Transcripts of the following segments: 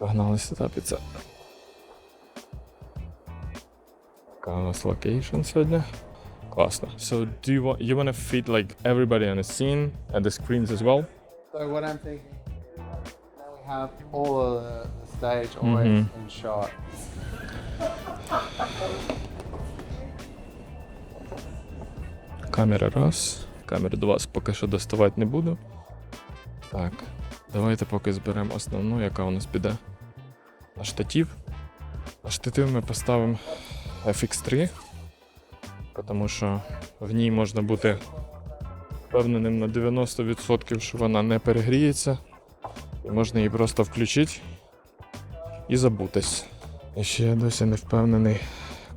Погнали сетапиться. Така у нас локейшн сьогодні. Класно. So do you want you wanna fit like everybody on the scene and the screens as well? So what I'm thinking, now we have all of the, the stage always Mhm. in shot. Камера раз. Камеру до вас поки що доставати не буду. Так. Давайте поки зберемо основну, яка у нас піде. На штатив. На штатив ми поставимо FX3, тому що в ній можна бути впевненим на 90%, що вона не перегріється. І можна її просто включити і забутись. І ще я досі не впевнений,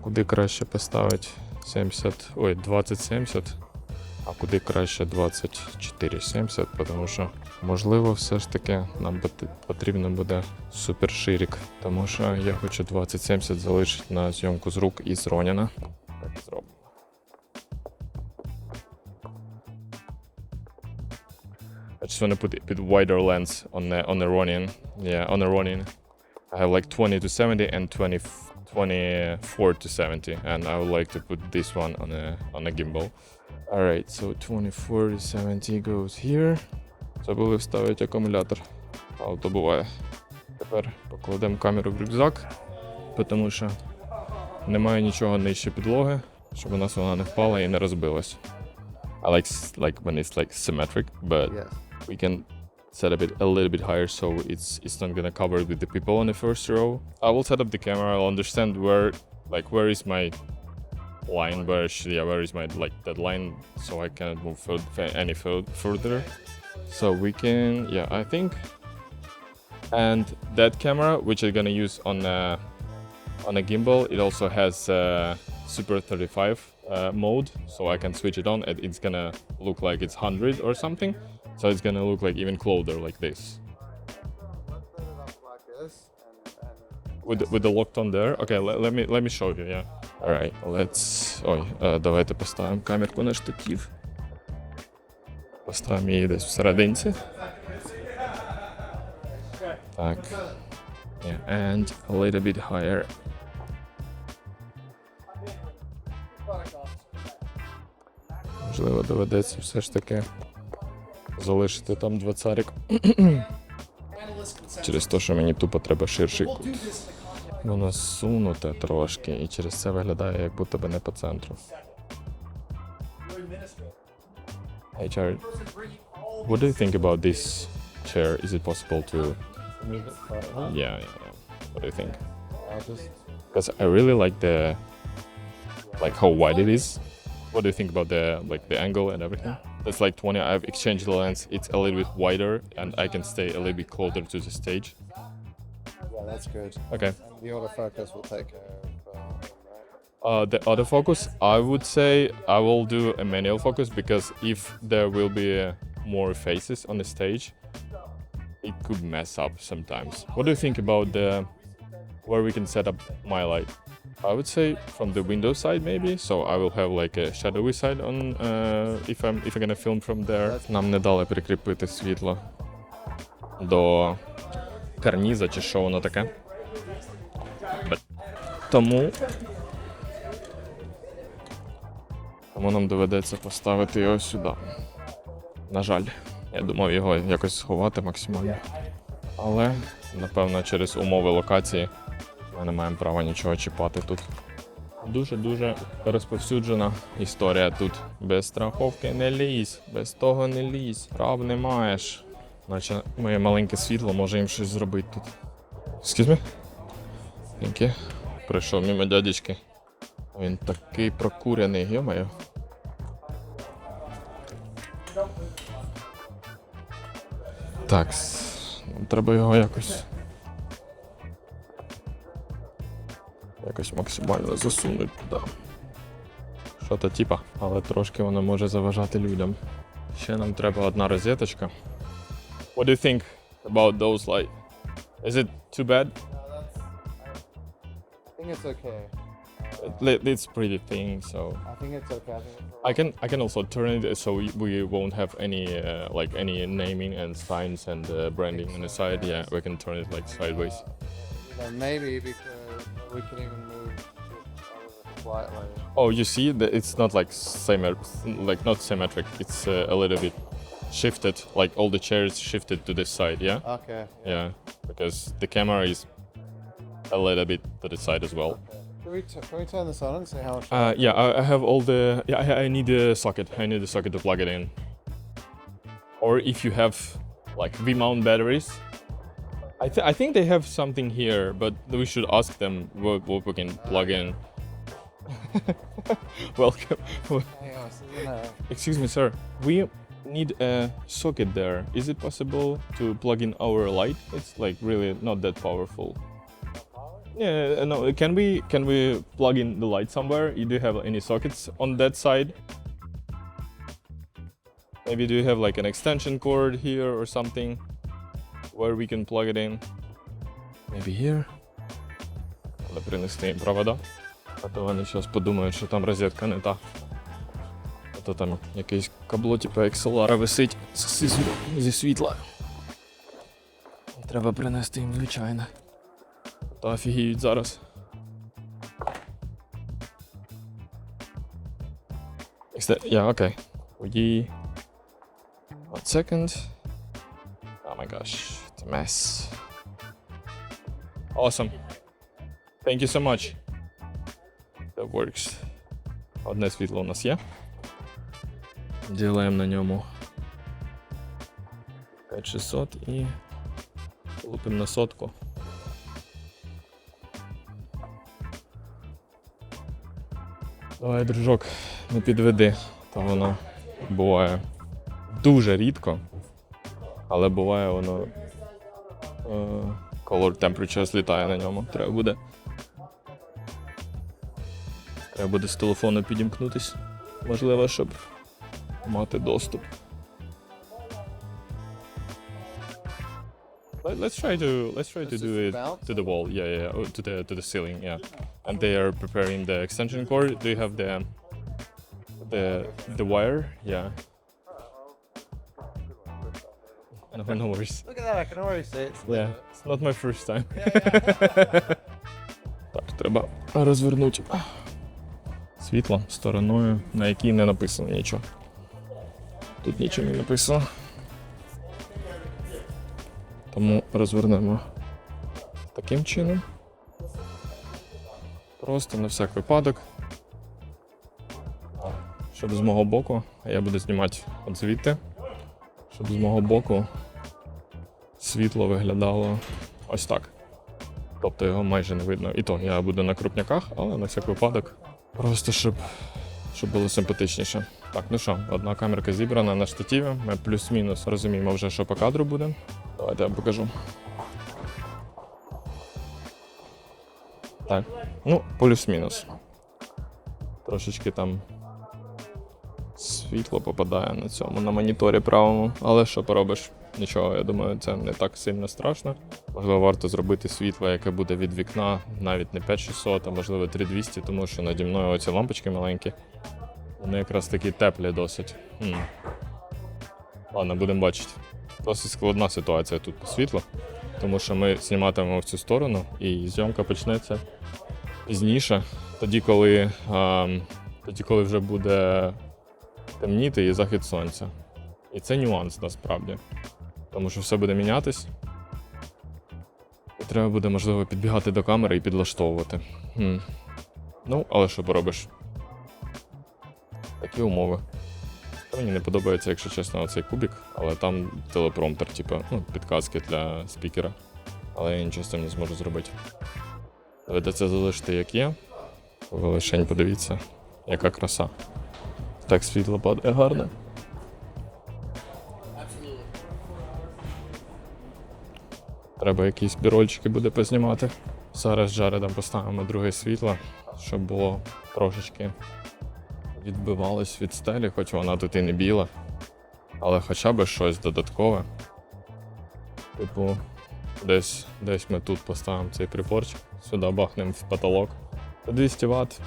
куди краще поставити 70, ой, 2070, а куди краще 2470, тому що можливо все ж таки нам потрібно буде супер ширік, тому що я хочу 2070 залишити на зйомку з рук і Роніна. Так зробимо. I just want to put a bit wider lens on the on the Ronin. Yeah, on the Ronin. I have like 20 to 70 and 20, 24 to 70, and I would like to put this one on a on a gimbal. All right, so 24 to 70 goes here. Забули вставити акумулятор. Але то буває. Тепер покладемо камеру в рюкзак, тому що немає нічого нижче підлоги, щоб у нас вона не впала і не розбилась. I like s- like when it's like symmetric, but Yes. we can set up it a little bit higher so it's it's not gonna cover with the people on the first row. I will set up the camera. I'll understand where like where is my line, where should, yeah, where is my like that line, so I cannot move fur- fa- any fur- further. So we can yeah I think, and that camera which I'm gonna use on a on a gimbal, it also has uh, Super 35 uh, mode, so I can switch it on. and It's gonna look like it's 100 or something. So it's gonna look like even closer like this. Let's set it up like this and, and With the, with the locked on there. Okay, let, let me let me show you, yeah. Alright, let's. Ой, е, давайте поставимо камерку на штатив. Поставимо її десь всерединці. Так. Yeah, and a little bit higher. Можливо, доведеться все ж таки залишити там двадцарик. Через те, що мені тупо треба ширший кут. Воно сунуте трошки, і через це виглядає, як будто би не по центру. Hey, Jared, what do you think about this chair? Is it possible to. move it. Yeah, yeah, yeah. What do you think? Because I really like the. Like how wide it is. What do you think about the like the angle and everything? That's like 20. I've exchanged the lens. It's a little bit wider, and I can stay a little bit closer to the stage. yeah, that's good. Okay. The autofocus will take uh? Uh, the autofocus, I would say I will do a manual focus because if there will be uh, more faces on the stage, it could mess up sometimes. What do you think about the where we can set up my light? I would say from the window side maybe, so I will have like a shadowy side on uh, if I'm if I'm gonna film from there. Нам не дали прикріпити світло до карніза чи що воно таке. But- Тому Тому нам доведеться поставити його сюди. На жаль, я думав його якось сховати максимально. Але, напевно, через умови локації ми не маємо права нічого чіпати тут. Дуже-дуже розповсюджена історія тут. Без страховки не лізь, без того не лізь, прав не маєш. Наче моє маленьке світло може їм щось зробити тут. Me? Прийшов мимо дядечки. Він такий прокурений, йомаю. Так, треба його якось. Якось максимально засунути туди. Що то типа, але трошки воно може заважати людям. Ще нам треба одна розеточка. What do you think about those light? Is it too bad? I think it's okay. It's pretty thin, so I think it's okay. I think it's I can I can also turn it so we- won't have any uh, like any naming and signs and uh, branding on the side. Yeah, we can turn it like sideways. know, maybe because we can even move slightly. Oh, you see that it's not like same like not symmetric. It's uh, a little bit shifted, like all the chairs shifted to this side. Yeah, Okay. yeah, because the camera is a little bit to the side as well. Can we, t- can we turn this on and see how much? Uh, yeah, I, I have all the. Yeah, I, I need the socket. I need the socket to plug it in. Or if you have like V-mount batteries, I, th- I think they have something here, but we should ask them what, what we can plug in. Welcome. Hang on, this isn't Excuse me, sir. We need a socket there. Is it possible to plug in our light? It's like really not that powerful. Yeah, uh, no. Can we can we plug in the light somewhere? You do have any sockets on that side? Maybe do you have like an extension cord here or something where we can plug it in? Maybe here. Треба принести їм провода. А то вони зараз подумають, що там розетка не та. А то там якийсь кабло, типу XLR висить зі, зі- зі світла. Треба принести їм, звичайно. Та офігіють зараз. Second. Oh my gosh, it's a mess. Awesome. Thank you so much. That works. Одне світло у нас є. Ділаємо на ньому 5600 і лупимо на сотку. Давай, дружок, не підведи, то воно буває дуже рідко, але буває воно. Е, color temperature злітає на ньому. Треба буде. Треба буде з телефону підімкнутись. Можливо, щоб мати доступ. Let's try to let's try to Does do it it bounce? to the wall. Yeah, yeah, yeah. Oh, to the to the ceiling. Yeah, and they are preparing the extension cord. Do you have the the the wire? Yeah. No, no worries. Look at that! I can already see it. Yeah, it's not my first time. так, треба розвернути світло стороною, на якій не написано нічого. Тут нічого не написано. Тому розвернемо таким чином. Просто на всяк випадок. Щоб з мого боку, а я буду знімати от звідти, щоб з мого боку світло виглядало ось так. Тобто його майже не видно. І то я буду на крупняках, але на всяк випадок. Просто щоб, щоб було симпатичніше. Так, ну що, одна камерка зібрана на штативі. Ми плюс-мінус розуміємо вже, що по кадру буде. Давайте я вам покажу. Так, ну, плюс-мінус. Трошечки там світло попадає на цьому, на моніторі правому. Але що поробиш? Нічого, я думаю, це не так сильно страшно. Можливо, варто зробити світло, яке буде від вікна, навіть не 5600, а можливо 3200, тому що наді мною оці лампочки маленькі. Вони якраз такі теплі досить. Хм. Ладно, будемо бачити. Досить складна ситуація тут по світлу, тому що ми зніматимемо в цю сторону, і зйомка почнеться пізніше, тоді, коли, ем, тоді, коли вже буде темніти і захід сонця. І це нюанс насправді. Тому що все буде мінятись. І треба буде, можливо, підбігати до камери і підлаштовувати. Хм. Ну, але що поробиш? Такі умови. Мені не подобається, якщо чесно, оцей кубік, але там телепромптер, типу, ну, підказки для спікера. Але я нічого з цим не зможу зробити. Доведеться залишити як є. Ви лишень подивіться, яка краса. Так світло падає гарно. Треба якісь бірольчики буде познімати. Зараз з Джаредом поставимо друге світло, щоб було трошечки відбивалось від стелі, хоч вона тут і не біла. Але хоча б щось додаткове. Типу, десь, десь ми тут поставимо цей приборчик, сюди бахнемо в потолок. 200 Вт.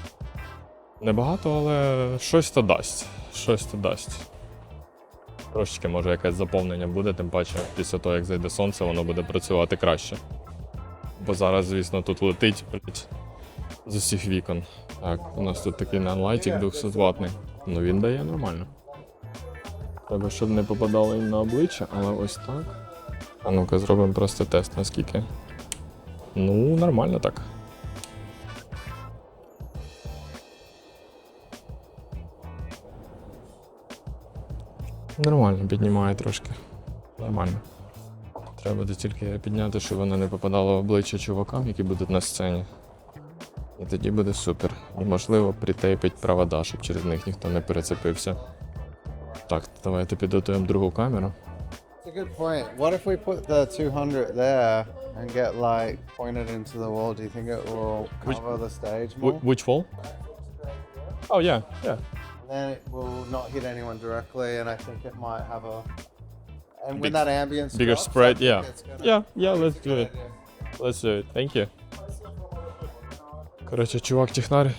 Небагато, але щось то дасть. Щось то дасть. Трошечки може якесь заповнення буде, тим паче після того, як зайде сонце, воно буде працювати краще. Бо зараз, звісно, тут летить блядь, з усіх вікон. Так, у нас тут такий нанлайтик 200 ватний. Ну він дає нормально. Треба, щоб не попадало їм на обличчя, але ось так. А ну-ка, зробимо просто тест, наскільки. Ну, нормально так. Нормально, піднімає трошки. Нормально. Треба буде тільки підняти, щоб воно не попадало в обличчя чувакам, які будуть на сцені. І тоді буде супер. І можливо притейпить провода, щоб через них ніхто не перецепився. Так, давайте підготуємо другу камеру. It's a good point. What if we put the 200 there and get like pointed into the wall? Do you think it will Which- cover the stage more? Which wall? Oh yeah, yeah. then it will not hit anyone directly, and I think it might have a. And when Big- that ambience bigger drops, I spread, think yeah. gonna- Yeah, yeah, let's do it. idea. Let's do it. Thank you. Коротше, чувак технар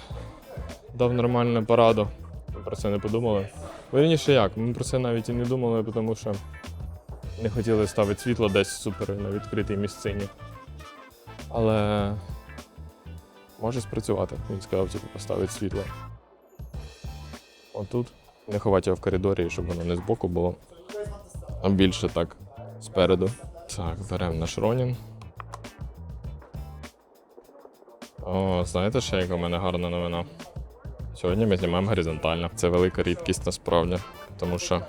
дав нормальну пораду. Ми про це не подумали. Вірніше як, ми про це навіть і не думали, тому що не хотіли ставити світло десь супер на відкритій місцині. Але може спрацювати. Він сказав, типу, поставити світло. Отут. Не ховати його в коридорі, щоб воно не збоку було, а більше так спереду. Так, беремо наш Ронін. О, знаєте, ще яка в мене гарна новина? Сьогодні ми знімаємо горизонтально. Це велика рідкість насправді, тому що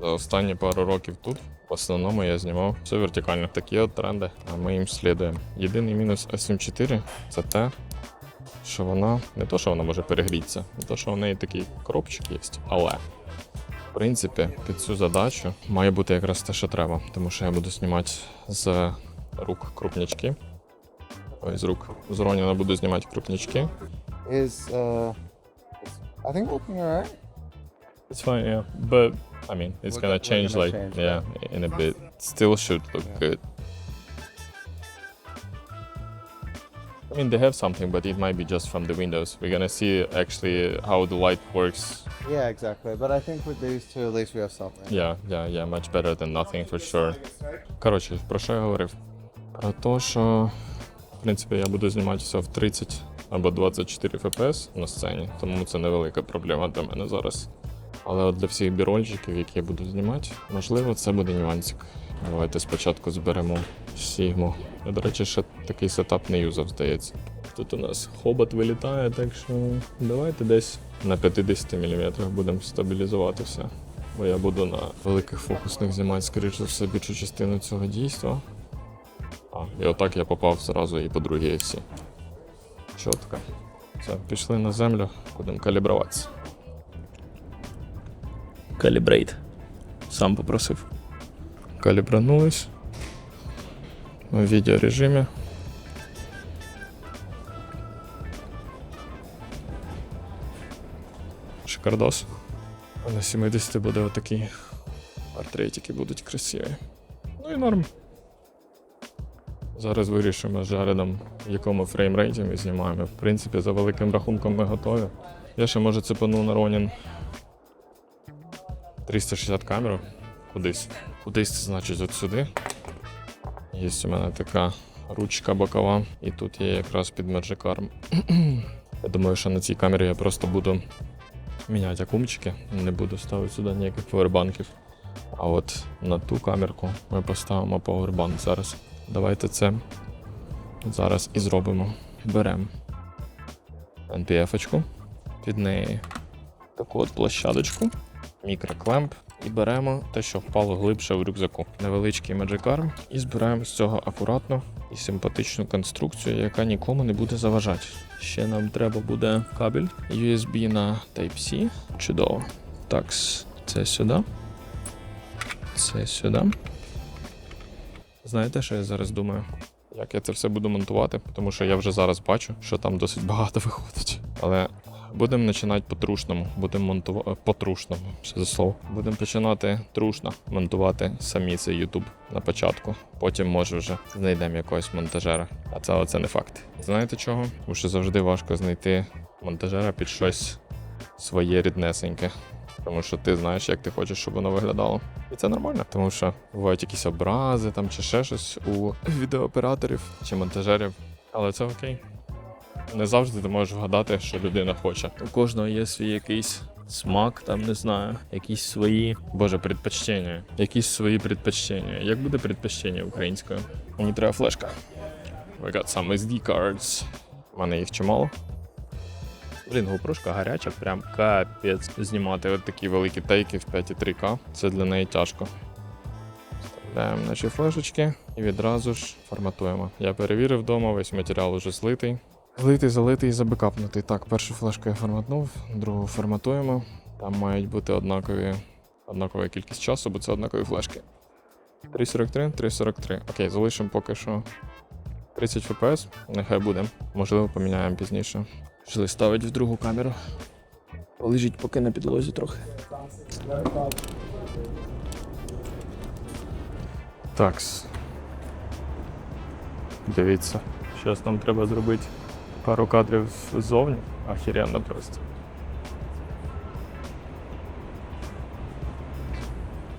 за останні пару років тут в основному я знімав все вертикально. Такі от тренди, а ми їм слідуємо. Єдиний мінус S7 це те, що вона не то, що вона може перегрітися, не то, що в неї такий коробчик є, але в принципі під цю задачу має бути якраз те, що треба, тому що я буду знімати з рук крупнячки. Ой, з рук. З Роніна буду знімати крупнячки. Is uh, I think working alright. It's fine, yeah. But I mean, it's We're gonna go- we're change gonna like change, yeah, in a bit. Still should look Yeah. good. I mean, they have something, but it might be just from the windows. We're gonna see actually how the light works. Yeah, exactly. But I think with these two, at least we have something. Yeah, yeah, yeah, much better than nothing for sure. Коротше, про що я говорив? Про те, що в принципі я буду знімати в 30 або 24 FPS на сцені, тому це невелика проблема для мене зараз. Але от для всіх бірольчиків, які я буду знімати, можливо, це буде нюансик. Давайте спочатку зберемо Сігму. До речі, ще такий сетап не юзав, здається. Тут у нас хобот вилітає, так що давайте десь на 50 мм будемо стабілізувати все. Бо я буду на великих фокусних знімати, скоріше за все, більшу частину цього дійства. А, і отак я попав зразу і по другій всі. Чітко. Все, пішли на землю, будемо калібруватися. Калібрейт. Сам попросив. Калібранулись. В відеорежимі. Шикардос. А на 70 буде отакі портретики будуть красиві. Ну і норм. Зараз вирішимо з Джаредом, в якому фреймрейті ми знімаємо. В принципі, за великим рахунком ми готові. Я ще може цепану на Ронін 360 камеру кудись. Кудись це значить от сюди. Є у мене така ручка бокова, і тут є якраз під Magic. Я думаю, що на цій камері я просто буду міняти акумчики, не буду ставити сюди ніяких повербанків. А от на ту камерку ми поставимо повербанк зараз. Давайте це зараз і зробимо. Беремо NPF-очку, під неї таку от площадочку, мікроклемп, і беремо те, що впало глибше в рюкзаку. Невеличкий Magic Arm, і збираємо з цього акуратно і симпатичну конструкцію, яка нікому не буде заважати. Ще нам треба буде кабель USB на Type-C. Чудово. Так, це сюди. Це сюди. Знаєте, що я зараз думаю? Як я це все буду монтувати, тому що я вже зараз бачу, що там досить багато виходить. Але Будемо починати по-трушному, будемо монтувати по-трушному, що за слово. Будемо починати трушно монтувати самі цей YouTube на початку. Потім, може, вже знайдемо якогось монтажера. А це, але це не факт. Знаєте чого? Тому що завжди важко знайти монтажера під щось своє ріднесеньке. Тому що ти знаєш, як ти хочеш, щоб воно виглядало. І це нормально, тому що бувають якісь образи там чи ще щось у відеооператорів чи монтажерів. Але це окей. Не завжди ти можеш вгадати, що людина хоче. У кожного є свій якийсь смак, там не знаю, якісь свої. Боже, предпочтення. Якісь свої предпочтення. Як буде предпочтення українською? Мені треба флешка. We got some SD cards. У мене їх чимало. Блін, GoPro гаряча, прям капець. Знімати от такі великі тейки в 5,3К. Це для неї тяжко. Вставляємо наші флешечки і відразу ж форматуємо. Я перевірив вдома, весь матеріал уже злитий. Злитий, залитий і забекапнутий. Так, першу флешку я форматнув, другу форматуємо. Там мають бути однакові, однакова кількість часу, бо це однакові флешки. 3.43, 3.43. Окей, залишимо поки що 30 FPS. Нехай буде. Можливо, поміняємо пізніше. Пішли ставить в другу камеру. Полежіть поки на підлозі трохи. Такс. Дивіться. Зараз нам треба зробити пару кадрів ззовні. Охеренно просто.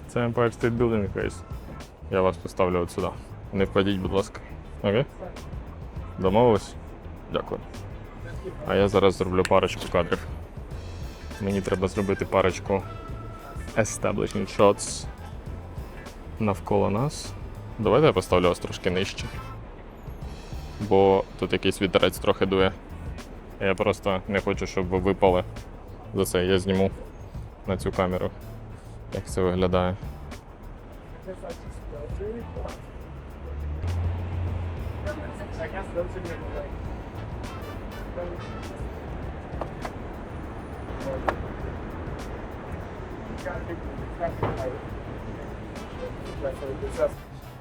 Це Empire State Building Race. Я вас поставлю от сюди. Не впадіть, будь ласка. Окей? Домовились? Дякую. А я зараз зроблю парочку кадрів. Мені треба зробити парочку establishing shots навколо нас. Давайте я поставлю вас трошки нижче. Бо тут якийсь вітерець трохи дує. Я просто не хочу, щоб ви випали. За це я зніму на цю камеру, як це виглядає.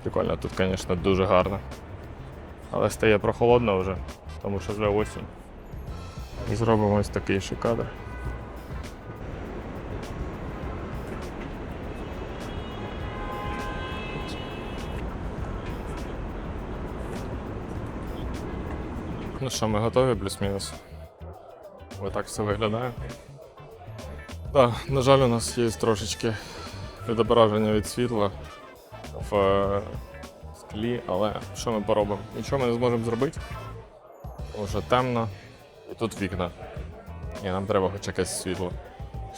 Прикольно, тут, звісно, дуже гарно. Але стає прохолодно вже, тому що вже осінь. І зробимо ось такий ще кадр. Ну що, ми готові плюс-мінус? Ось так все виглядає. Так, на жаль, у нас є трошечки відображення від світла в е, склі, але що ми поробимо? Нічого ми не зможемо зробити, тому темно і тут вікна. І нам треба хоч якесь світло.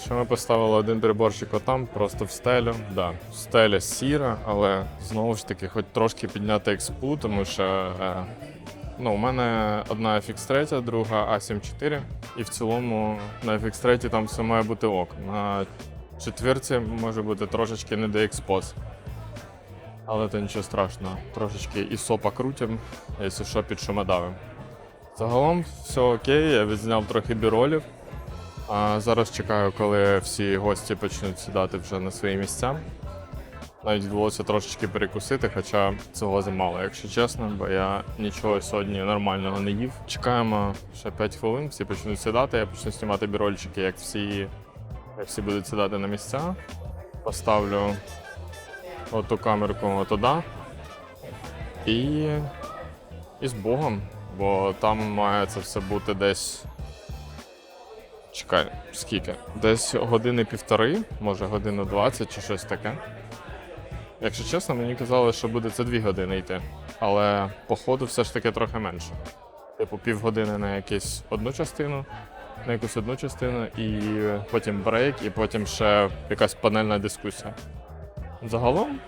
Що ми поставили один приборчик отам, просто в стелю. Да, стеля сіра, але знову ж таки, хоч трошки підняти експу, тому що е, ну, у мене одна FX3, друга A7 IV, і в цілому на FX3 там все має бути ок. На четвірці може бути трошечки не доекспоз. Але то нічого страшного. Трошечки ISO покрутим, якщо що, під шумодавим. Загалом все окей, я відзняв трохи біролів. А зараз чекаю, коли всі гості почнуть сідати вже на свої місця. Навіть вдалося трошечки перекусити, хоча цього замало, якщо чесно, бо я нічого сьогодні нормального не їв. Чекаємо ще 5 хвилин, всі почнуть сідати, я почну знімати бірольчики, як всі, як всі будуть сідати на місця. Поставлю оту камерку туди. І, і з Богом, бо там має це все бути десь. Чекай, скільки? Десь години півтори, може годину 20 чи щось таке. Якщо чесно, мені казали, що буде це дві години йти. Але по ходу все ж таки трохи менше. Типу півгодини на якусь одну частину, на якусь одну частину, і потім брейк, і потім ще якась панельна дискусія. Загалом,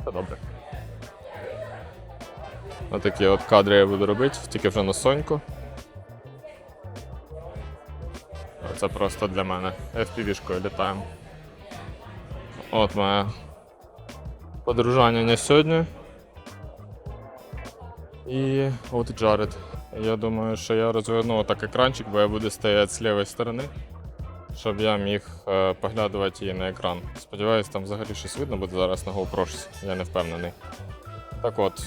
все добре. Отакі от кадри я буду робити, тільки вже на соньку. Це просто для мене. FPV-шкою літаємо. От моє подружання на сьогодні. І от Джаред. Я думаю, що я розверну так екранчик, бо я буду стояти з лівої сторони, щоб я міг е, поглядувати її на екран. Сподіваюсь, там взагалі щось видно буде зараз на GoPro. Я не впевнений. Так от,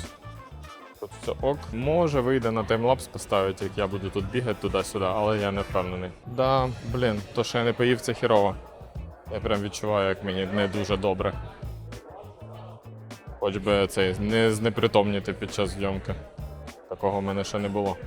тут все ок. Може вийде на таймлапс поставити, як я буду тут бігати туди-сюди, але я не впевнений. Да, блін, то що я не поїв, це хірово. Я прям відчуваю, як мені не дуже добре. Хоч би цей не знепритомніти під час зйомки. Такого в мене ще не було.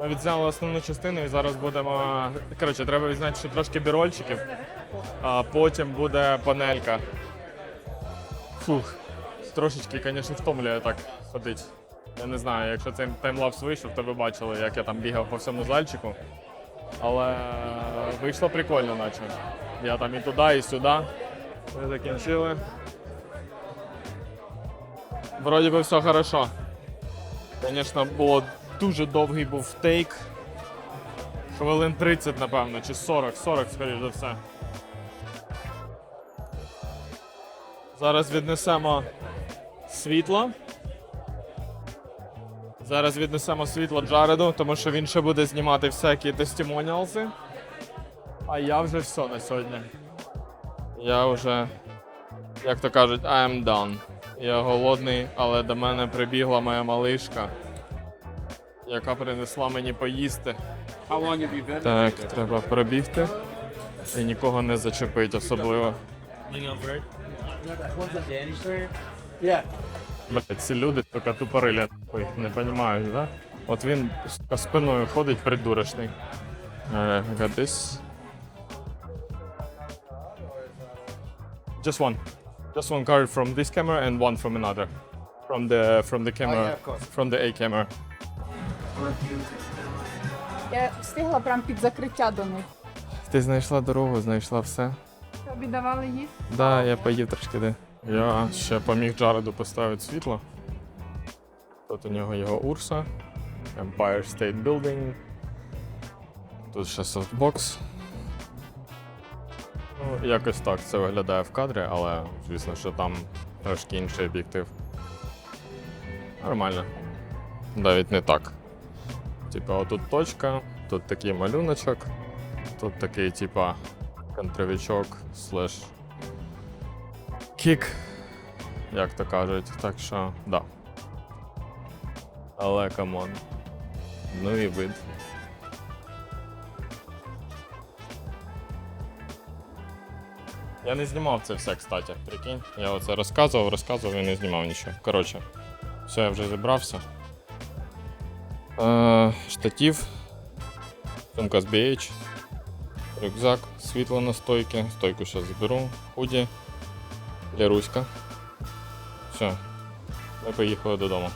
Ми відзняли основну частину і зараз будемо. Коротше, треба відзняти ще трошки бірольчиків, а потім буде панелька. Фух. Трошечки, звісно, втомлює так ходити. Я не знаю, якщо цей таймлапс вийшов, то ви бачили, як я там бігав по всьому зальчику. Але вийшло прикольно, наче. Я там і туди, і сюди. Ми закінчили. Вроді би все хорошо. Звісно, було дуже довгий був тейк. Хвилин 30, напевно, чи 40, 40, скоріш за все. Зараз віднесемо світло. Зараз віднесемо світло Джареду, тому що він ще буде знімати всякі тестімоніалси. А я вже все на сьогодні. Я вже, як то кажуть, I am done. Я голодний, але до мене прибігла моя малишка, яка принесла мені поїсти. How long have you been? Так, треба пробігти і нікого не зачепити особливо. Yeah. Блять, ці люди тільки тупорилять, не розуміють, да? От він сука, спиною ходить придурочний. Uh, got this. Just one. Just one card from this camera and one from another. From the from the camera. yeah, of course. From the A camera. Я встигла прям під закриття до них. Ти знайшла дорогу, знайшла все. Тобі давали їсти? Да, я поїв трошки де. Я ще поміг Джареду поставити світло. Тут у нього його Урса, Empire State Building. Тут ще софтбокс. Ну, якось так це виглядає в кадрі, але звісно, що там трошки інший об'єктив. Нормально. Навіть не так. Типа, отут точка, тут такий малюночок, тут такий, типа, контровичок, слеш кік, як то кажуть. Так що, да. Але камон. Ну і вид. Я не знімав це все, кстати, прикинь. Я оце розказував, розказував і не знімав нічого. Коротше, все, я вже зібрався. Е, штатів, сумка з BH, рюкзак, світло на стойки, стойку зараз зберу, худі, Ляруська. Все, ми поїхали додому.